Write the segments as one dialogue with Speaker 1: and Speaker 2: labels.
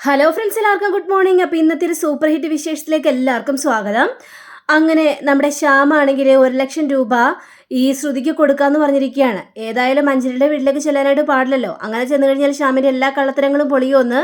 Speaker 1: Hello friends എല്ലാവർക്കും good morning അപ്പോൾ ഇന്നത്തെ ഒരു സൂപ്പർ ഹിറ്റ് വിശേഷത്തിലേക്ക് എല്ലാവർക്കും സ്വാഗതം. അങ്ങനെ നമ്മുടെ ശ്യാമാണെങ്കിൽ ഒരു ലക്ഷം രൂപ ഈ ശ്രുതിക്ക് കൊടുക്കാന്ന് പറഞ്ഞിരിക്കുകയാണ്. ഏതായാലും അഞ്ജലിയുടെ വീട്ടിലേക്ക് ചെല്ലാനായിട്ട് പാടില്ലല്ലോ. അങ്ങനെ ചെന്ന് കഴിഞ്ഞാൽ ശ്യാമിന്റെ എല്ലാ കള്ളത്തരങ്ങളും പൊളിയുമെന്ന്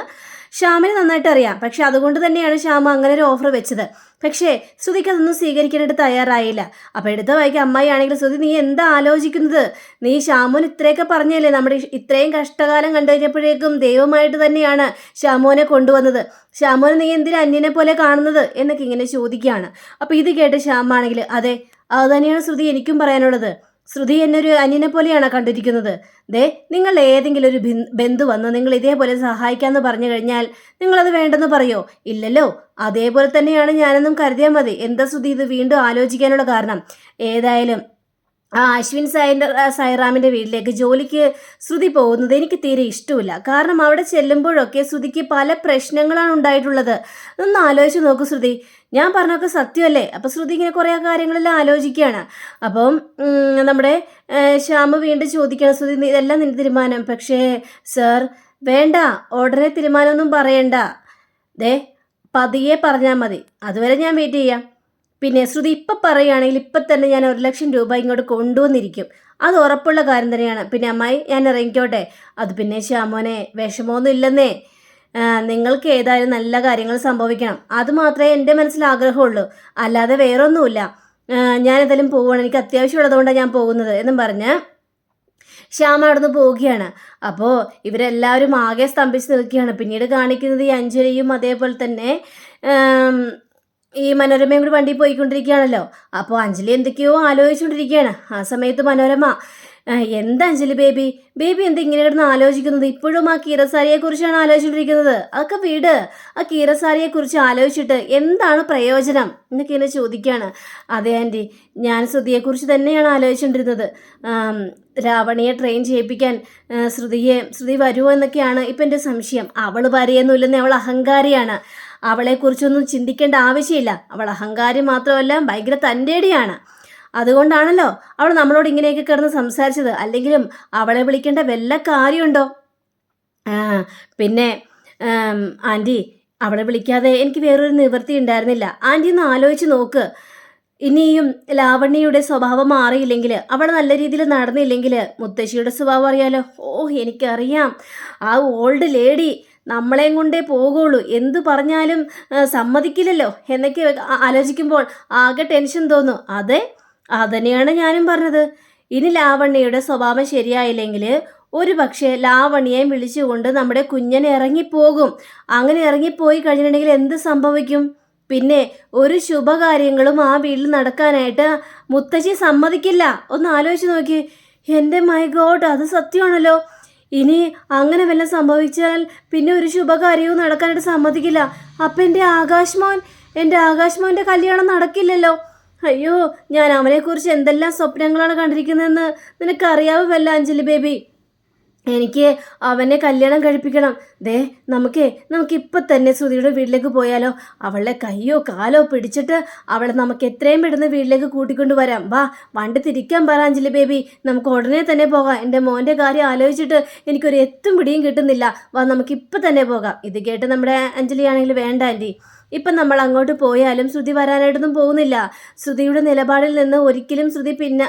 Speaker 1: ശ്യാമിന് നന്നായിട്ട് അറിയാം. പക്ഷെ അതുകൊണ്ട് തന്നെയാണ് ശ്യാമ അങ്ങനെ ഒരു ഓഫർ വെച്ചത്. പക്ഷേ ശ്രുതിക്ക് അതൊന്നും സ്വീകരിക്കാനായിട്ട് തയ്യാറായില്ല. അപ്പോൾ എടുത്ത വായിക്ക് അമ്മായി ആണെങ്കിലും ശ്രുതി നീ എന്താ ആലോചിക്കുന്നത്? നീ ശ്യാമോൻ ഇത്രയൊക്കെ പറഞ്ഞല്ലേ? നമ്മുടെ ഇത്രയും കഷ്ടകാലം കണ്ടു കഴിഞ്ഞപ്പോഴേക്കും ദൈവമായിട്ട് തന്നെയാണ് ശ്യാമോനെ കൊണ്ടുവന്നത്. ശ്യാമോനെ നീ എന്തിനാ അന്യനെ പോലെ കാണുന്നത്? എന്നൊക്കെ ഇങ്ങനെ ചോദിക്കുകയാണ്. അപ്പോൾ ഇത് കേട്ട് ശ്യാമാണെങ്കിൽ അതെ അത് തന്നെയാണ് ശ്രുതി എനിക്കും പറയാനുള്ളത്. ശ്രുതി എന്നെ ഒരു അന്യനെ പോലെയാണ് കണ്ടിരിക്കുന്നത്. ദേ നിങ്ങൾ ഏതെങ്കിലും ഒരു ബന്ധു വന്ന് നിങ്ങൾ ഇതേപോലെ സഹായിക്കാമെന്ന് പറഞ്ഞു കഴിഞ്ഞാൽ നിങ്ങളത് വേണ്ടെന്ന് പറയോ? ഇല്ലല്ലോ. അതേപോലെ തന്നെയാണ് ഞാനെന്നും കരുതിയാൽ മതി. എന്താ ശ്രുതി ഇത് വീണ്ടും ആലോചിക്കാനുള്ള കാരണം? ഏതായാലും ആ അശ്വിൻ സായിന്റെ സായിറാമിന്റെ വീട്ടിലേക്ക് ജോലിക്ക് ശ്രുതി പോകുന്നത് എനിക്ക് തീരെ ഇഷ്ടമില്ല. കാരണം അവിടെ ചെല്ലുമ്പോഴൊക്കെ ശ്രുതിക്ക് പല പ്രശ്നങ്ങളാണ് ഉണ്ടായിട്ടുള്ളത്. ഒന്ന് ആലോചിച്ച് നോക്കൂ ശ്രുതി. ഞാൻ പറഞ്ഞൊക്കെ സത്യമല്ലേ? അപ്പം ശ്രുതി ഇങ്ങനെ കുറേ കാര്യങ്ങളെല്ലാം ആലോചിക്കുകയാണ്. അപ്പം നമ്മുടെ ശ്യാമ വീണ്ടും ചോദിക്കണം ശ്രുതി ഇതെല്ലാം നിന്റെ തീരുമാനം. പക്ഷേ സർ വേണ്ട. ഉടനെ തീരുമാനമൊന്നും പറയണ്ട. ദേ പതിയെ പറഞ്ഞാൽ മതി. അതുവരെ ഞാൻ വെയിറ്റ് ചെയ്യാം. പിന്നെ ശ്രുതി ഇപ്പം പറയുകയാണെങ്കിൽ ഇപ്പം തന്നെ ഞാൻ ഒരു ലക്ഷം രൂപ ഇങ്ങോട്ട് കൊണ്ടുവന്നിരിക്കും. അത് ഉറപ്പുള്ള കാര്യം തന്നെയാണ്. പിന്നെ അമ്മായി ഞാൻ ഇറങ്ങിക്കോട്ടെ? അത് പിന്നെ ശ്യാമോനെ വിഷമമൊന്നും ഇല്ലെന്നേ. നിങ്ങൾക്ക് ഏതായാലും നല്ല കാര്യങ്ങൾ സംഭവിക്കണം. അത് മാത്രമേ എന്റെ മനസ്സിൽ ആഗ്രഹമുള്ളൂ. അല്ലാതെ വേറൊന്നുമില്ല. ഞാൻ ഏതായാലും പോവുകയാണ്. എനിക്ക് അത്യാവശ്യമുള്ളതുകൊണ്ടാണ് ഞാൻ പോകുന്നത് എന്നും പറഞ്ഞ് ശ്യാമ അവിടുന്ന് പോവുകയാണ്. അപ്പോൾ ഇവരെല്ലാവരും ആകെ സ്തംഭിച്ച് നിൽക്കുകയാണ്. പിന്നീട് കാണിക്കുന്നത് ഈ അഞ്ജലിയും അതേപോലെ തന്നെ ഈ മനോരമയും കൂടി വണ്ടി പോയിക്കൊണ്ടിരിക്കുകയാണല്ലോ. അപ്പോൾ അഞ്ജലി എന്തൊക്കെയോ ആലോചിച്ചുകൊണ്ടിരിക്കുകയാണ്. ആ സമയത്ത് മനോരമ "ആ, എന്താ അഞ്ജലി ബേബി? ബേബി എന്താ ഇങ്ങനെ കിടന്ന് ആലോചിക്കുന്നത്? ഇപ്പോഴും ആ കീരസാരിയെ കുറിച്ചാണ് ആലോചിച്ചുകൊണ്ടിരിക്കുന്നത്. അതൊക്കെ വീട്. ആ കീരസാരിയെ കുറിച്ച് ആലോചിച്ചിട്ട് എന്താണ് പ്രയോജനം? എന്നൊക്കെ ഇങ്ങനെ ചോദിക്കുകയാണ്. അതെ ആന്റി. ഞാൻ ശ്രുതിയെക്കുറിച്ച് തന്നെയാണ് ആലോചിച്ചുകൊണ്ടിരുന്നത്. രാവണിയെ ട്രെയിൻ ചെയ്യിപ്പിക്കാൻ ശ്രുതിയെ ശ്രുതി വരുമോ എന്നൊക്കെയാണ് ഇപ്പം എന്റെ സംശയം. അവൾ വരെയൊന്നുമില്ലെന്ന് അവൾ അഹങ്കാരിയാണ്. അവളെക്കുറിച്ചൊന്നും ചിന്തിക്കേണ്ട ആവശ്യമില്ല. അവൾ അഹങ്കാരി മാത്രമല്ല ഭയങ്കര തന്റെടിയാണ്. അതുകൊണ്ടാണല്ലോ അവൾ നമ്മളോട് ഇങ്ങനെയൊക്കെ കിടന്ന് സംസാരിച്ചത്. അല്ലെങ്കിലും അവളെ വിളിക്കേണ്ട വല്ല കാര്യമുണ്ടോ? പിന്നെ ആന്റി അവളെ വിളിക്കാതെ എനിക്ക് വേറൊരു നിവൃത്തി ഉണ്ടായിരുന്നില്ല. ആന്റി ഒന്ന് ആലോചിച്ച് നോക്ക്. ഇനിയും ലാവണ്യയുടെ സ്വഭാവം മാറിയില്ലെങ്കിൽ അവൾ നല്ല രീതിയിൽ നടന്നില്ലെങ്കിൽ മുത്തശ്ശിയുടെ സ്വഭാവം അറിയാലോ? ഓ എനിക്കറിയാം. ആ ഓൾഡ് ലേഡി നമ്മളെയും കൊണ്ടേ പോകുള്ളൂ. എന്തു പറഞ്ഞാലും സമ്മതിക്കില്ലല്ലോ എന്നൊക്കെ ആലോചിക്കുമ്പോൾ ആകെ ടെൻഷൻ തോന്നും. അതെ അതന്നെയാണ് ഞാനും പറഞ്ഞത്. ഇനി ലാവണ്യയുടെ സ്വഭാവം ശരിയായില്ലെങ്കിൽ ഒരു പക്ഷേ ലാവണ്യയെ വിളിച്ചുകൊണ്ട് നമ്മുടെ കുഞ്ഞനെ ഇറങ്ങിപ്പോകും. അങ്ങനെ ഇറങ്ങിപ്പോയി കഴിഞ്ഞിട്ടുണ്ടെങ്കിൽ എന്ത് സംഭവിക്കും? പിന്നെ ഒരു ശുഭകാര്യങ്ങളും ആ വീട്ടിൽ നടക്കാനായിട്ട് മുത്തശ്ശി സമ്മതിക്കില്ല. ഒന്ന് ആലോചിച്ച് നോക്കി. എന്റെ മൈ ഗോഡ് അത് സത്യമാണല്ലോ. ഇനി അങ്ങനെ വല്ലതും സംഭവിച്ചാൽ പിന്നെ ഒരു ശുഭകാര്യവും നടക്കാനായിട്ട് സമ്മതിക്കില്ല. അപ്പം എന്റെ ആകാശ്മോൻ എന്റെ ആകാശ്മോന്റെ കല്യാണം നടക്കില്ലല്ലോ. അയ്യോ ഞാൻ അവനെക്കുറിച്ച് എന്തെല്ലാം സ്വപ്നങ്ങളാണ് കണ്ടിരിക്കുന്നതെന്ന് നിനക്കറിയാവുമല്ല അഞ്ജലി ബേബി? എനിക്ക് അവനെ കല്യാണം കഴിപ്പിക്കണം. ദേ നമുക്ക് നമുക്കിപ്പോൾ തന്നെ സുധിയുടെ വീട്ടിലേക്ക് പോയാലോ. അവളുടെ കയ്യോ കാലോ പിടിച്ചിട്ട് അവളെ നമുക്ക് എത്രയും പെട്ടെന്ന് വീട്ടിലേക്ക് കൂട്ടിക്കൊണ്ട് വരാം. വാ വണ്ടി തിരിക്കാൻ പറ അഞ്ജലി ബേബി. നമുക്ക് ഉടനെ തന്നെ പോകാം. എന്റെ മോന്റെ കാര്യം ആലോചിച്ചിട്ട് എനിക്കൊരു എത്തും പിടിയും കിട്ടുന്നില്ല. വാ നമുക്കിപ്പോൾ തന്നെ പോകാം. ഇത് കേട്ട് നമ്മുടെ അഞ്ജലി ആണെങ്കിൽ വേണ്ട ആന്റി. ഇപ്പം നമ്മൾ അങ്ങോട്ട് പോയാലും ശ്രുതി വരാനായിട്ടൊന്നും പോകുന്നില്ല. ശ്രുതിയുടെ നിലപാടിൽ നിന്ന് ഒരിക്കലും ശ്രുതി പിന്നെ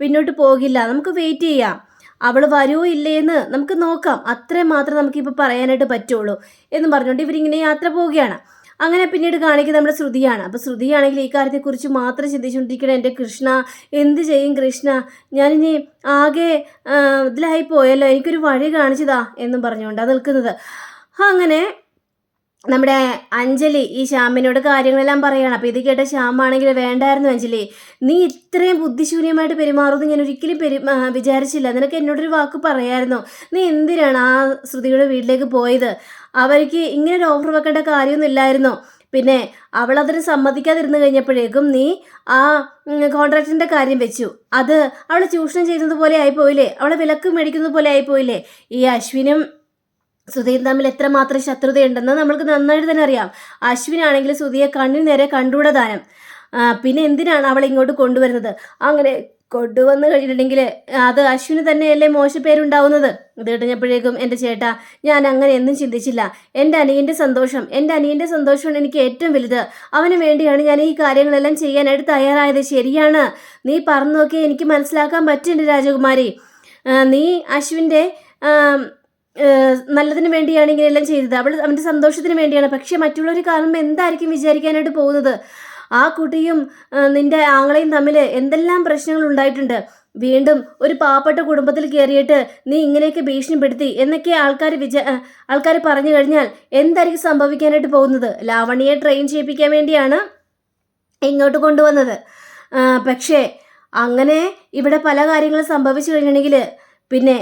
Speaker 1: പിന്നോട്ട് പോകില്ല. നമുക്ക് വെയിറ്റ് ചെയ്യാം. അവൾ വരുമോ ഇല്ലേന്ന് നമുക്ക് നോക്കാം. അത്രയും മാത്രമേ നമുക്കിപ്പോൾ പറയാനായിട്ട് പറ്റുള്ളൂ എന്ന് പറഞ്ഞുകൊണ്ട് ഇവരിങ്ങനെ യാത്ര പോവുകയാണ്. അങ്ങനെ പിന്നീട് കാണിക്കുന്നത് നമ്മുടെ ശ്രുതിയാണ്. അപ്പോൾ ശ്രുതിയാണെങ്കിൽ ഈ കാര്യത്തെക്കുറിച്ച് മാത്രം ചിന്തിച്ചുകൊണ്ടിരിക്കണം എന്റെ കൃഷ്ണ എന്ത് ചെയ്യും കൃഷ്ണ? ഞാനിനി ആകെ ഇതിലായി പോയല്ലോ. എനിക്കൊരു വഴി കാണിച്ചതാ എന്നും പറഞ്ഞുകൊണ്ടാണ് നിൽക്കുന്നത്. അങ്ങനെ നമ്മുടെ അഞ്ജലി ഈ ശ്യാമിനോട് കാര്യങ്ങളെല്ലാം പറയണം. അപ്പോൾ ഇത് കേട്ട ശ്യാമാണെങ്കിൽ വേണ്ടായിരുന്നു അഞ്ജലി. നീ ഇത്രയും ബുദ്ധിശൂന്യമായിട്ട് പെരുമാറുമെന്ന് ഞാൻ ഒരിക്കലും പെരു വിചാരിച്ചില്ല. നിനക്ക് എന്നോടൊരു വാക്ക് പറയായിരുന്നു. നീ എന്തിനാണ് ആ ശ്രുതിയുടെ വീട്ടിലേക്ക് പോയത്? അവർക്ക് ഇങ്ങനെ ഒരു ഓഫർ വെക്കേണ്ട കാര്യമൊന്നും ഇല്ലായിരുന്നു. പിന്നെ അവൾ അതിന് സമ്മതിക്കാതിരുന്ന് കഴിഞ്ഞപ്പോഴേക്കും നീ ആ കോൺട്രാക്റ്റിന്റെ കാര്യം വെച്ചു. അത് അവളെ ചൂഷണം ചെയ്യുന്നത് പോലെ ആയിപ്പോയില്ലേ? അവളെ വിലക്ക് മേടിക്കുന്നത് പോലെ ആയിപ്പോയില്ലേ? ഈ അശ്വിനും സുധയും തമ്മിൽ എത്രമാത്രം ശത്രുതയുണ്ടെന്ന് നമ്മൾക്ക് നന്നായിട്ട് തന്നെ അറിയാം. അശ്വിനാണെങ്കിൽ സുധിയെ കണ്ണിന് നേരെ കണ്ടുകൂടെ താനം പിന്നെ എന്തിനാണ് അവൾ ഇങ്ങോട്ട് കൊണ്ടുവരുന്നത്? അങ്ങനെ കൊണ്ടുവന്ന് കഴിഞ്ഞിട്ടുണ്ടെങ്കിൽ അത് അശ്വിന് തന്നെയല്ലേ മോശപ്പേരുണ്ടാവുന്നത് ഇത് കഴിഞ്ഞപ്പോഴേക്കും എന്റെ ചേട്ടാ ഞാൻ അങ്ങനെ ഒന്നും ചിന്തിച്ചില്ല. എന്റെ അനിയന്റെ സന്തോഷം എന്റെ അനിയന്റെ സന്തോഷമാണ് എനിക്ക് ഏറ്റവും വലുത്. അവന് വേണ്ടിയാണ് ഞാൻ ഈ കാര്യങ്ങളെല്ലാം ചെയ്യാനായിട്ട് തയ്യാറായത്. ശരിയാണ്. നീ പറഞ്ഞു നോക്കിയാൽ എനിക്ക് മനസ്സിലാക്കാൻ പറ്റുന്നുണ്ട് രാജകുമാരി. നീ അശ്വിന്റെ നല്ലതിന് വേണ്ടിയാണ് ഇങ്ങനെയെല്ലാം ചെയ്തത്. അവൾ അവന്റെ സന്തോഷത്തിന് വേണ്ടിയാണ്. പക്ഷേ മറ്റുള്ളവർ കാണുമ്പോൾ എന്തായിരിക്കും വിചാരിക്കാനായിട്ട് പോകുന്നത്? ആ കുട്ടിയും നിന്റെ ആങ്ങളെയും തമ്മിൽ എന്തെല്ലാം പ്രശ്നങ്ങൾ ഉണ്ടായിട്ടുണ്ട്? വീണ്ടും ഒരു പാവപ്പെട്ട കുടുംബത്തിൽ കയറിയിട്ട് നീ ഇങ്ങനെയൊക്കെ ഭീഷണിപ്പെടുത്തി എന്നൊക്കെ ആൾക്കാർ വിചാ ആൾക്കാർ പറഞ്ഞു കഴിഞ്ഞാൽ എന്തായിരിക്കും സംഭവിക്കാനായിട്ട് പോകുന്നത്? ലാവണിയെ ട്രെയിൻ ചെയ്യിപ്പിക്കാൻ വേണ്ടിയാണ് ഇങ്ങോട്ട് കൊണ്ടുവന്നത്. പക്ഷേ അങ്ങനെ ഇവിടെ പല കാര്യങ്ങളും സംഭവിച്ചു കഴിഞ്ഞിട്ടുണ്ടെങ്കിൽ പിന്നെ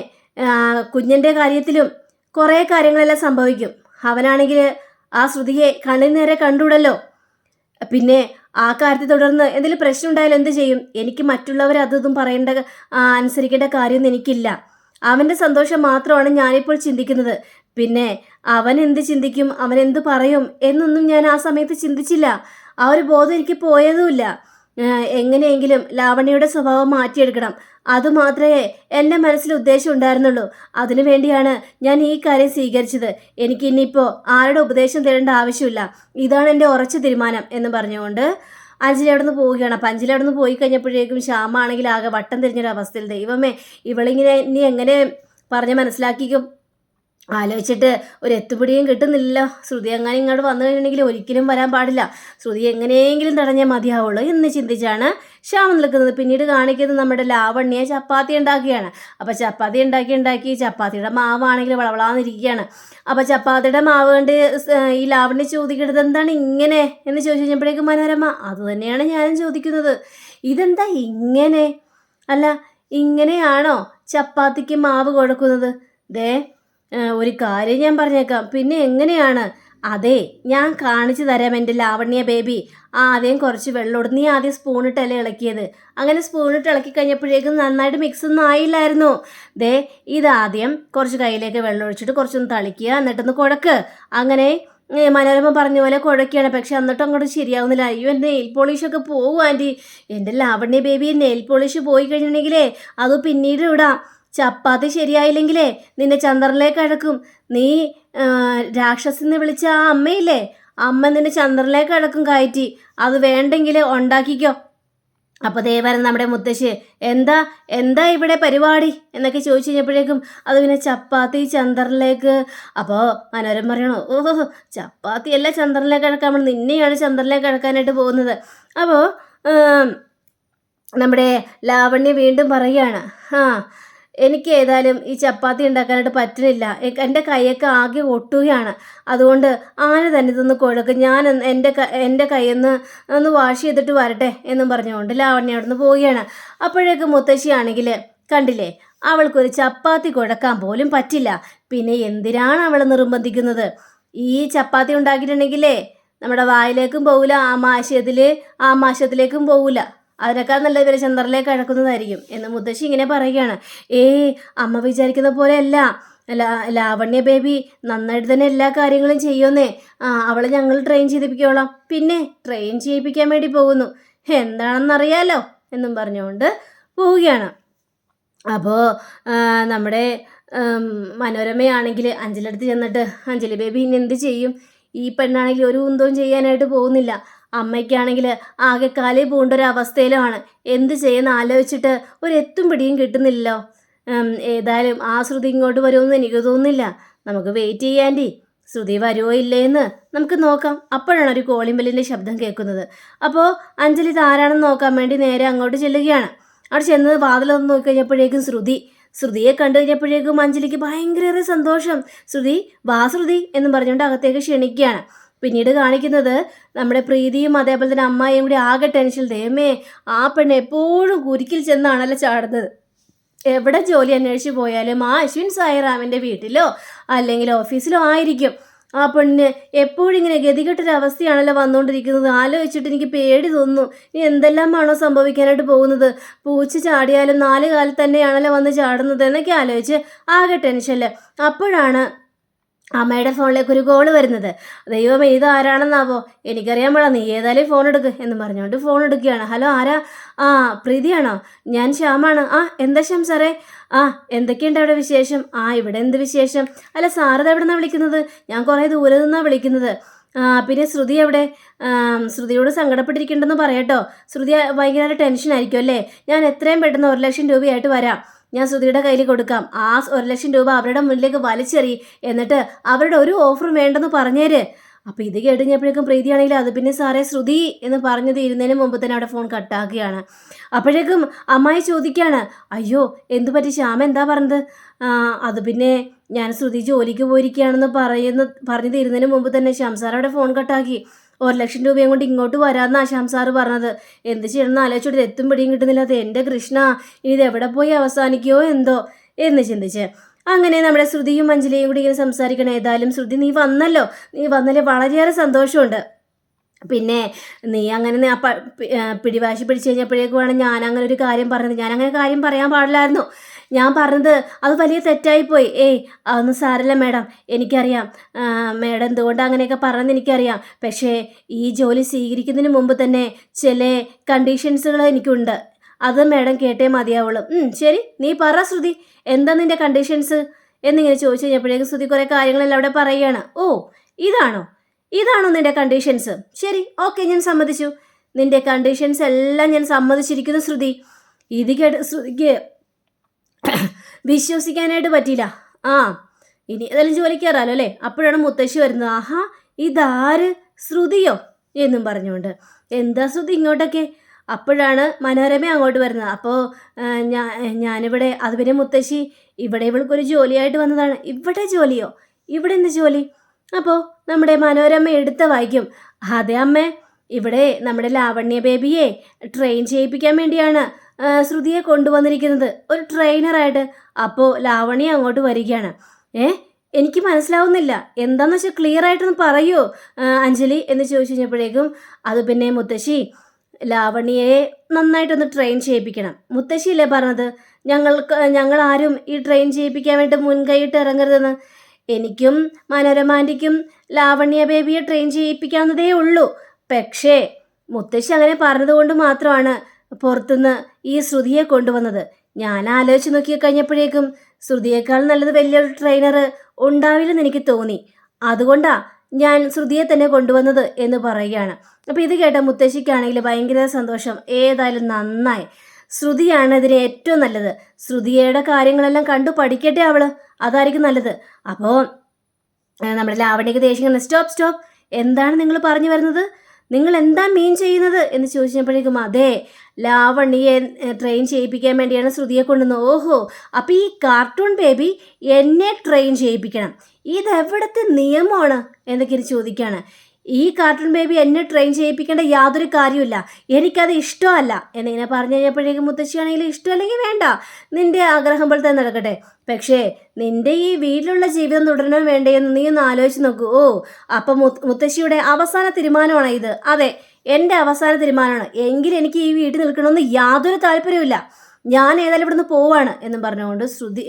Speaker 1: കുഞ്ഞിന്റെ കാര്യത്തിലും കുറേ കാര്യങ്ങളെല്ലാം സംഭവിക്കും. അവനാണെങ്കിൽ ആ ശ്രുതിയെ കണ്ണിന് നേരെ കണ്ടുവിടല്ലോ. പിന്നെ ആ കാര്യത്തെ തുടർന്ന് എന്തെങ്കിലും പ്രശ്നം ഉണ്ടായാലും എന്ത് ചെയ്യും? എനിക്ക് മറ്റുള്ളവർ അതൊന്നും പറയേണ്ട അനുസരിക്കേണ്ട കാര്യമൊന്നും എനിക്കില്ല. അവന്റെ സന്തോഷം മാത്രമാണ് ഞാനിപ്പോൾ ചിന്തിക്കുന്നത്. പിന്നെ അവൻ എന്ത് ചിന്തിക്കും? അവൻ എന്ത് പറയും? എന്നൊന്നും ഞാൻ ആ സമയത്ത് ചിന്തിച്ചില്ല. ആ ഒരു ബോധം എനിക്ക് പോയതുമില്ല. എങ്ങനെയെങ്കിലും ലാവണ്യയുടെ സ്വഭാവം മാറ്റിയെടുക്കണം. അതുമാത്രമേ എന്റെ മനസ്സിൽ ഉദ്ദേശം ഉണ്ടായിരുന്നുള്ളൂ. അതിനു വേണ്ടിയാണ് ഞാൻ ഈ കാര്യം സ്വീകരിച്ചത്. എനിക്ക് ഇനിയിപ്പോൾ ആരുടെ ഉപദേശം തേടേണ്ട ആവശ്യമില്ല. ഇതാണ് എന്റെ ഉറച്ച തീരുമാനം എന്ന് പറഞ്ഞുകൊണ്ട് അഞ്ജലി അവിടെ നിന്ന് പോവുകയാണ്. അപ്പം അഞ്ജലി അവിടെ നിന്ന് പോയി കഴിഞ്ഞപ്പോഴേക്കും ശ്യാമാണെങ്കിൽ ആകെ വട്ടം തിരിഞ്ഞൊരു അവസ്ഥയിൽ ദൈവമേ ഇവളിങ്ങനെ ഇനി എങ്ങനെ പറഞ്ഞ് മനസ്സിലാക്കിക്കും? ആലോചിച്ചിട്ട് ഒരു എത്തുപിടിയും കിട്ടുന്നില്ല. ശ്രുതി എങ്ങനെ ഇങ്ങോട്ട് വന്നു കഴിഞ്ഞിട്ടുണ്ടെങ്കിൽ ഒരിക്കലും വരാൻ പാടില്ല. ശ്രുതി എങ്ങനെയെങ്കിലും തടഞ്ഞാൽ മതിയാവുള്ളൂ എന്ന് ചിന്തിച്ചാണ് ശ്യാമം നിൽക്കുന്നത്. പിന്നീട് കാണിക്കുന്നത് നമ്മുടെ ലാവണ്യെ ചപ്പാത്തി ഉണ്ടാക്കുകയാണ് അപ്പോൾ ചപ്പാത്തി ഉണ്ടാക്കി ഉണ്ടാക്കി ചപ്പാത്തിയുടെ മാവാണെങ്കിൽ വളവളാന്നിരിക്കുകയാണ്. അപ്പോൾ ചപ്പാത്തിയുടെ മാവ് കണ്ട് ഈ ലാവണ്യ ചോദിക്കുന്നത് എന്താണ് ഇങ്ങനെ എന്ന് ചോദിച്ചു കഴിഞ്ഞപ്പോഴേക്കും മനോരമ അതുതന്നെയാണ് ഞാനും ചോദിക്കുന്നത്. ഇതെന്താ ഇങ്ങനെ? അല്ല ഇങ്ങനെയാണോ ചപ്പാത്തിക്ക് മാവ് കുഴക്കുന്നത്? ദേ ഒരു കാര്യം ഞാൻ പറഞ്ഞേക്കാം. പിന്നെ എങ്ങനെയാണ്? അതെ ഞാൻ കാണിച്ചു തരാം എന്റെ ലാവണ്യ ബേബി. ആദ്യം കുറച്ച് വെള്ളം ഇടും നീ ആദ്യം സ്പൂണിട്ടല്ലേ ഇളക്കിയത്. അങ്ങനെ സ്പൂണിട്ട് ഇളക്കി കഴിഞ്ഞപ്പോഴേക്കും നന്നായിട്ട് മിക്സ് ഒന്നും ആയില്ലായിരുന്നു. ദേ ഇതാദ്യം കുറച്ച് കയ്യിലേക്ക് വെള്ളം ഒഴിച്ചിട്ട് കുറച്ചൊന്ന് തളിക്കുക എന്നിട്ടൊന്ന് കുഴക്ക്. അങ്ങനെ മനോരമ പറഞ്ഞ പോലെ കുഴക്കുകയാണ് പക്ഷെ എന്നിട്ടും അങ്ങോട്ട് ശരിയാവുന്നില്ല. അയ്യോ എന്റെ നെയിൽ പോളിഷൊക്കെ പോകും ആന്റി. എന്റെ ലാവണ്യ ബേബി നെയിൽ പോളിഷ് പോയി കഴിഞ്ഞിട്ടുണ്ടെങ്കിലേ അത് പിന്നീട് ഇടാം. ചപ്പാത്തി ശരിയായില്ലെങ്കിലേ നിന്നെ ചന്ദ്രനിലേക്ക് അഴക്കും. നീ ആ, രാക്ഷസിന്ന് വിളിച്ച ആ അമ്മയില്ലേ? അമ്മ നിന്നെ ചന്ദ്രനിലേക്ക് അഴക്കും കയറ്റി. അത് വേണ്ടെങ്കിൽ ഉണ്ടാക്കിക്കോ. അപ്പോൾ ദേവരൻ നമ്മുടെ മുത്തശ്ശി. എന്താ എന്താ ഇവിടെ പരിപാടി? എന്നൊക്കെ ചോദിച്ചു കഴിഞ്ഞപ്പോഴേക്കും അത് പിന്നെ ചപ്പാത്തി ചന്ദ്രനിലേക്ക്. അപ്പോൾ മനോരം പറയണു ഓഹോ ചപ്പാത്തി അല്ല ചന്ദ്രനിലേക്ക് അഴക്കാൻ. നമ്മൾ നിന്നെയാണ് ചന്ദ്രനിലേക്ക് അഴക്കാനായിട്ട് പോകുന്നത്. അപ്പോൾ നമ്മുടെ ലാവണ്യ വീണ്ടും പറയുകയാണ് ആ എനിക്ക് ഏതായാലും ഈ ചപ്പാത്തി ഉണ്ടാക്കാനായിട്ട് പറ്റുന്നില്ല. എന്റെ കൈയൊക്കെ ആകെ ഒട്ടുകയാണ്. അതുകൊണ്ട് ആന തന്നെ ഇതൊന്ന് കുഴക്കും. ഞാൻ എന്റെ എന്റെ കൈയൊന്ന് ഒന്ന് വാഷ് ചെയ്തിട്ട് വരട്ടെ എന്നും പറഞ്ഞുകൊണ്ട് ലാവണ്യ അവിടെ നിന്ന് പോവുകയാണ്. അപ്പോഴേക്കും മുത്തശ്ശിയാണെങ്കിൽ കണ്ടില്ലേ അവൾക്കൊരു ചപ്പാത്തി കുഴക്കാൻ പോലും പറ്റില്ല. പിന്നെ എന്തിനാണ് അവൾ നിർബന്ധിക്കുന്നത്? ഈ ചപ്പാത്തി ഉണ്ടാക്കിയിട്ടുണ്ടെങ്കിലേ നമ്മുടെ വായിലേക്കും പോകില്ല ആമാശയത്തിൽ ആമാശയത്തിലേക്കും പോകില്ല അതിനേക്കാൾ നല്ല ഇവരെ ചന്ദ്രനിലേക്ക് അഴക്കുന്നതായിരിക്കും. എന്ന് മുത്തശ്ശി ഇങ്ങനെ പറയുകയാണ്. ഏയ് അമ്മ വിചാരിക്കുന്ന പോലെയല്ല. ലാവണ്യ ബേബി നന്നായിട്ട് തന്നെ എല്ലാ കാര്യങ്ങളും ചെയ്യുമെന്നേ. ആ അവളെ ഞങ്ങൾ ട്രെയിൻ ചെയ്തിപ്പിക്കോളാം പിന്നെ ട്രെയിൻ ചെയ്യിപ്പിക്കാൻ വേണ്ടി പോകുന്നു. എന്താണെന്നറിയാലോ? എന്നും പറഞ്ഞുകൊണ്ട് പോവുകയാണ്. അപ്പോൾ നമ്മുടെ മനോരമയാണെങ്കിൽ അഞ്ചലടുത്ത് ചെന്നിട്ട് അഞ്ജലി ബേബി ഇനി എന്ത് ചെയ്യും? ഈ പെണ്ണാണെങ്കിൽ ഒരു ഉന്തവും ചെയ്യാനായിട്ട് പോകുന്നില്ല. അമ്മയ്ക്കാണെങ്കിൽ ആകെ കാലി പൂണ്ട ഒരു അവസ്ഥയിലാണ് എന്ത് ചെയ്യുന്ന ആലോചിച്ചിട്ട് ഒരു എത്തും പിടിയും കിട്ടുന്നില്ലല്ലോ. ഏതായാലും ആ ശ്രുതി ഇങ്ങോട്ട് വരുമെന്ന് എനിക്ക് തോന്നുന്നില്ല. നമുക്ക് വെയിറ്റ് ചെയ്യാന്റി ശ്രുതി വരുമോ ഇല്ലേന്ന് നമുക്ക് നോക്കാം. അപ്പോഴാണ് ഒരു കോളിമ്പലിന്റെ ശബ്ദം കേൾക്കുന്നത്. അപ്പോൾ അഞ്ജലി ഇതാരാണെന്ന് നോക്കാൻ വേണ്ടി നേരെ അങ്ങോട്ട് ചെല്ലുകയാണ്. അവിടെ ചെന്നത് വാതിലൊന്ന് നോക്കി കഴിഞ്ഞപ്പോഴേക്കും ശ്രുതി ശ്രുതിയെ കണ്ടു കഴിഞ്ഞപ്പോഴേക്കും അഞ്ജലിക്ക് ഭയങ്കര സന്തോഷം. ശ്രുതി വാ ശ്രുതി എന്ന് പറഞ്ഞുകൊണ്ട് അകത്തേക്ക് ക്ഷണിക്കുകയാണ്. പിന്നീട് കാണിക്കുന്നത് നമ്മുടെ പ്രീതിയും അതേപോലെ തന്നെ അമ്മായിയും കൂടി ആകെ ടെൻഷൻ ദൈവമേ ആ പെണ്ണ് എപ്പോഴും കുരുക്കിൽ ചെന്നാണല്ലോ ചാടുന്നത്. എവിടെ ജോലി അന്വേഷിച്ച് പോയാലും ആ അശ്വിൻ സായിറാമിന്റെ വീട്ടിലോ അല്ലെങ്കിൽ ഓഫീസിലോ ആയിരിക്കും. ആ പെണ്ണിന് എപ്പോഴും ഇങ്ങനെ ഗതികെട്ടൊരവസ്ഥയാണല്ലോ വന്നുകൊണ്ടിരിക്കുന്നത് ആലോചിച്ചിട്ട് എനിക്ക് പേടി തോന്നുന്നു. ഇനി എന്തെല്ലാമാണോ സംഭവിക്കാനായിട്ട് പോകുന്നത്? പൂച്ച ചാടിയാലും നാല് കാലത്ത് തന്നെയാണല്ലോ വന്ന് ചാടുന്നത് എന്നൊക്കെ ആലോചിച്ച് ആകെ ടെൻഷനിൽ അപ്പോഴാണ് അമ്മയുടെ ഫോണിലേക്ക് ഒരു കോൾ വരുന്നത്. ദൈവം ഇത് ആരാണെന്നാവോ? എനിക്കറിയാൻ പാടാ നീ ഏതായാലും ഫോൺ എടുക്ക് എന്ന് പറഞ്ഞുകൊണ്ട് ഫോൺ എടുക്കുകയാണ്. ഹലോ ആരാ? ആ പ്രീതിയാണോ? ഞാൻ ശ്യാമാണ്. ആ എന്താ ശ്യാം സാറേ? ആ എന്തൊക്കെയുണ്ട് അവിടെ വിശേഷം? ആ ഇവിടെ എന്ത് വിശേഷം? അല്ല സാറത് എവിടെ നിന്നാണ് വിളിക്കുന്നത്? ഞാൻ കുറേ ദൂരെ നിന്നാണ് വിളിക്കുന്നത്. പിന്നെ ശ്രുതി എവിടെ? ശ്രുതിയോട് സങ്കടപ്പെട്ടിരിക്കേണ്ടെന്ന് പറയട്ടോ. ശ്രുതി ഭയങ്കര ടെൻഷൻ ആയിരിക്കും അല്ലേ? ഞാൻ എത്രയും പെട്ടെന്ന് ഒരു ലക്ഷം രൂപയായിട്ട് വരാം. ഞാൻ സുധിയുടെ കയ്യിൽ കൊടുക്കാം. ആ ഒരു ലക്ഷം രൂപ അവരുടെ മുന്നിലേക്ക് വലിച്ചെറി. എന്നിട്ട് അവരുടെ ഒരു ഓഫറും വേണ്ടെന്ന് പറഞ്ഞേര്. അപ്പോൾ ഇത് കേട്ടുകഴിഞ്ഞപ്പോഴേക്കും പ്രീതിയാണെങ്കിൽ അത് പിന്നെ സാറേ ശ്രുതി എന്ന് പറഞ്ഞത് ഇരുന്നതിന് മുമ്പ് തന്നെ അവിടെ ഫോൺ കട്ടാക്കുകയാണ് അപ്പോഴേക്കും അമ്മായി ചോദിക്കുകയാണ് അയ്യോ എന്തു പറ്റി? ശ്യാമ എന്താ പറഞ്ഞത്? അത് പിന്നെ ഞാൻ ശ്രുതി ജോലിക്ക് പോയിരിക്കുകയാണെന്ന് പറയുന്ന പറഞ്ഞു തീരുന്നതിന് മുമ്പ് തന്നെ ശ്യാം സാർ ഫോൺ കട്ടാക്കി ഒരു ലക്ഷം രൂപയും കൊണ്ട് ഇങ്ങോട്ട് വരാമെന്ന് ആശാം സാറ് പറഞ്ഞത്. എന്ത് ചെയ്യണമെന്ന് ആലോചിച്ചിട്ട് എത്തും പിടിയും കിട്ടുന്നില്ല. അത് എന്റെ കൃഷ്ണ. ഇനി ഇത് എവിടെ പോയി അവസാനിക്കുകയോ എന്തോ? എന്ന് ചിന്തിച്ച്. അങ്ങനെ നമ്മുടെ ശ്രുതിയും അഞ്ജലിയും കൂടി ഇങ്ങനെ സംസാരിക്കണം. ഏതായാലും ശ്രുതി നീ വന്നല്ലോ. നീ വന്നല്ലേ. വളരെയേറെ സന്തോഷമുണ്ട്. പിന്നെ നീ അങ്ങനെ ആ പിടിവാശി പിടിച്ചു കഴിഞ്ഞപ്പോഴേക്കുമാണ് ഞാൻ അങ്ങനെ ഒരു കാര്യം പറഞ്ഞത്. ഞാൻ അങ്ങനെ കാര്യം പറയാൻ പാടില്ലായിരുന്നു. ഞാൻ പറഞ്ഞത് അത് വലിയ തെറ്റായിപ്പോയി. ഏയ് അതൊന്നും സാരല്ല മേഡം. എനിക്കറിയാം. മേഡം എന്തുകൊണ്ട് അങ്ങനെയൊക്കെ പറഞ്ഞെന്ന് എനിക്കറിയാം. പക്ഷേ ഈ ജോലി സ്വീകരിക്കുന്നതിന് മുമ്പ് തന്നെ ചില കണ്ടീഷൻസുകൾ എനിക്കുണ്ട്. അത് മേഡം കേട്ടേ മതിയാവുള്ളൂ. ശരി. നീ പറ ശ്രുതി. എന്താ നിന്റെ കണ്ടീഷൻസ് എന്നിങ്ങനെ ചോദിച്ചു കഴിഞ്ഞപ്പോഴേക്കും ശ്രുതി കുറേ കാര്യങ്ങളെല്ലാം അവിടെ പറയുകയാണ്. ഓ ഇതാണോ? ഇതാണോ നിന്റെ കണ്ടീഷൻസ് ശരി ഓക്കെ ഞാൻ സമ്മതിച്ചു. നിന്റെ കണ്ടീഷൻസ് എല്ലാം ഞാൻ സമ്മതിച്ചിരിക്കുന്നു ശ്രുതി. ഇത് കേട്ട് ശ്രുതിക്ക് വിശ്വസിക്കാനായിട്ട് പറ്റിയില്ല. ആ ഇനി ഏതായാലും ജോലിക്ക് കയറാലോ അല്ലേ? അപ്പോഴാണ് മുത്തശ്ശി വരുന്നത്. ആഹാ ഇതാര് ശ്രുതിയോ എന്നും പറഞ്ഞുകൊണ്ട്. എന്താ ശ്രുതി ഇങ്ങോട്ടൊക്കെ? അപ്പോഴാണ് മനോരമ അങ്ങോട്ട് വരുന്നത്. അപ്പോൾ ഞാൻ ഞാനിവിടെ അത് പിന്നെ മുത്തശ്ശി ഇവിടെ ഇവൾക്കൊരു ജോലിയായിട്ട് വന്നതാണ്. ഇവിടെ ജോലിയോ? ഇവിടെ എന്ത് ജോലി? അപ്പോൾ നമ്മുടെ മനോരമ എടുത്ത വായിക്കും. അതെ അമ്മേ ഇവിടെ നമ്മുടെ ലാവണ്യ ബേബിയെ ട്രെയിൻ ചെയ്യിപ്പിക്കാൻ വേണ്ടിയാണ് ശ്രുതിയെ കൊണ്ടുവന്നിരിക്കുന്നത്. ഒരു ട്രെയിനറായിട്ട് അപ്പോൾ ലാവണ്യ അങ്ങോട്ട് വരികയാണ്. ഏ എനിക്ക് മനസ്സിലാവുന്നില്ല. എന്താണെന്ന് വെച്ചാൽ ക്ലിയർ ആയിട്ടൊന്ന് പറയൂ. അഞ്ജലി എന്ന് ചോദിച്ചു കഴിഞ്ഞപ്പോഴേക്കും അത് പിന്നെ മുത്തശ്ശി ലാവണ്യയെ നന്നായിട്ടൊന്ന് ട്രെയിൻ ചെയ്യിപ്പിക്കണം. മുത്തശ്ശിയല്ലേ പറഞ്ഞത്? ഞങ്ങൾക്ക് ഞങ്ങൾ ആരും ഈ ട്രെയിൻ ചെയ്യിപ്പിക്കാൻ വേണ്ടി മുൻകൈയിട്ട് ഇറങ്ങരുതെന്ന്. എനിക്കും മനോരമാന്റിക്കും ലാവണ്യ ബേബിയെ ട്രെയിൻ ചെയ്യിപ്പിക്കാവുന്നതേ ഉള്ളൂ. പക്ഷേ മുത്തശ്ശി അങ്ങനെ പറഞ്ഞതുകൊണ്ട് മാത്രമാണ് പുറത്തുനിന്ന് ഈ ശ്രുതിയെ കൊണ്ടുവന്നത്. ഞാൻ ആലോചിച്ച് നോക്കി കഴിഞ്ഞപ്പോഴേക്കും ശ്രുതിയേക്കാൾ നല്ലത് വലിയൊരു ട്രെയിനർ ഉണ്ടാവില്ലെന്ന് എനിക്ക് തോന്നി. അതുകൊണ്ടാ ഞാൻ ശ്രുതിയെ തന്നെ കൊണ്ടുവന്നത് എന്ന് പറയുകയാണ്. അപ്പോൾ ഇത് കേട്ട മുത്തശ്ശിക്കാണെങ്കിൽ ഭയങ്കര സന്തോഷം. ഏതായാലും നന്നായി. ശ്രുതിയാണ് ഇതിന് ഏറ്റവും നല്ലത്. ശ്രുതിയുടെ കാര്യങ്ങളെല്ലാം കണ്ടു പഠിക്കട്ടെ അവൾ. അതായിരിക്കും നല്ലത്. അപ്പോൾ നമ്മുടെ ലാവണ്യക്ക് ദേഷ്യം സ്റ്റോപ്പ് സ്റ്റോപ്പ്. എന്താണ് നിങ്ങൾ പറഞ്ഞു വരുന്നത്? നിങ്ങൾ എന്താ മീൻ ചെയ്യുന്നത്? എന്ന് ചോദിച്ചപ്പോഴേക്കും അതെ ലാവണ്ണിയെ ട്രെയിൻ ചെയ്യിപ്പിക്കാൻ വേണ്ടിയാണ് ശ്രുതിയെ കൊണ്ടുവന്നത്. ഓഹോ അപ്പോൾ ഈ കാർട്ടൂൺ ബേബി എന്നെ ട്രെയിൻ ചെയ്യിപ്പിക്കണം. ഇതെവിടത്തെ നിയമമാണ്? എന്നൊക്കെ ചോദിക്കുകയാണ്. ഈ കാർട്ടൂൺ ബേബി എന്നെ ട്രെയിൻ ചെയ്യിപ്പിക്കേണ്ട യാതൊരു കാര്യമില്ല എനിക്കത് ഇഷ്ടമല്ല. എന്നിങ്ങനെ പറഞ്ഞു കഴിഞ്ഞപ്പോഴേക്കും മുത്തശ്ശിയാണെങ്കിൽ ഇഷ്ടമല്ലെങ്കിൽ വേണ്ട. നിന്റെ ആഗ്രഹം പോലെ തന്നെ നടക്കട്ടെ. പക്ഷേ നിന്റെ ഈ വീട്ടിലുള്ള ജീവിതം തുടരണം വേണ്ടേ എന്ന് നീ ഒന്ന് ആലോചിച്ച് നോക്കൂ. ഓ അപ്പം മുത്തശ്ശിയുടെ അവസാന തീരുമാനമാണ് ഇത്? അതെ എന്റെ അവസാന തീരുമാനമാണ്. എങ്കിൽ എനിക്ക് ഈ വീട്ടിൽ നിൽക്കണമെന്ന് യാതൊരു താല്പര്യമില്ല ഞാൻ ഏതായാലും ഇവിടുന്ന് പോവാണ് എന്നും പറഞ്ഞുകൊണ്ട് ശ്രുതി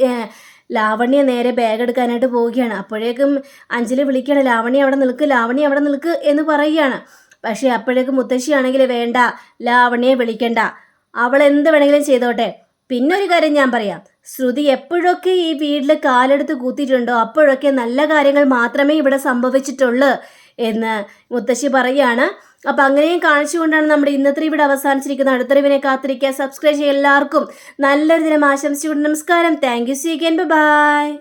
Speaker 1: ലാവണ്യ നേരെ ബാഗ് എടുക്കാനായിട്ട് പോവുകയാണ്. അപ്പോഴേക്കും അഞ്ജലി വിളിക്കുകയാണ് ലാവണ്യ അവിടെ നിൽക്ക് ലാവണി അവിടെ നിൽക്ക് എന്ന് പറയുകയാണ്. പക്ഷേ അപ്പോഴേക്കും മുത്തശ്ശിയാണെങ്കിൽ വേണ്ട ലാവണ്യെ വിളിക്കണ്ട. അവൾ എന്ത് വേണമെങ്കിലും ചെയ്തോട്ടെ. പിന്നെ ഒരു കാര്യം ഞാൻ പറയാം. ശ്രുതി എപ്പോഴൊക്കെ ഈ വീട്ടിൽ കാലെടുത്ത് കൂത്തിയിട്ടുണ്ടോ അപ്പോഴൊക്കെ നല്ല കാര്യങ്ങൾ മാത്രമേ ഇവിടെ സംഭവിച്ചിട്ടുള്ളൂ എന്ന് മുത്തശ്ശി പറയുകയാണ്. അപ്പം അങ്ങനെയും കാണിച്ചുകൊണ്ടാണ് നമ്മുടെ ഇന്നത്തെ ഇവിടെ അവസാനിച്ചിരിക്കുന്നത്. അടുത്തറിവിനെ കാത്തിരിക്കുക. സബ്സ്ക്രൈബ് ചെയ്യുക എല്ലാവർക്കും. നല്ലൊരു ദിനം ആശംസിച്ചുകൊണ്ട് നമസ്കാരം. Thank you C by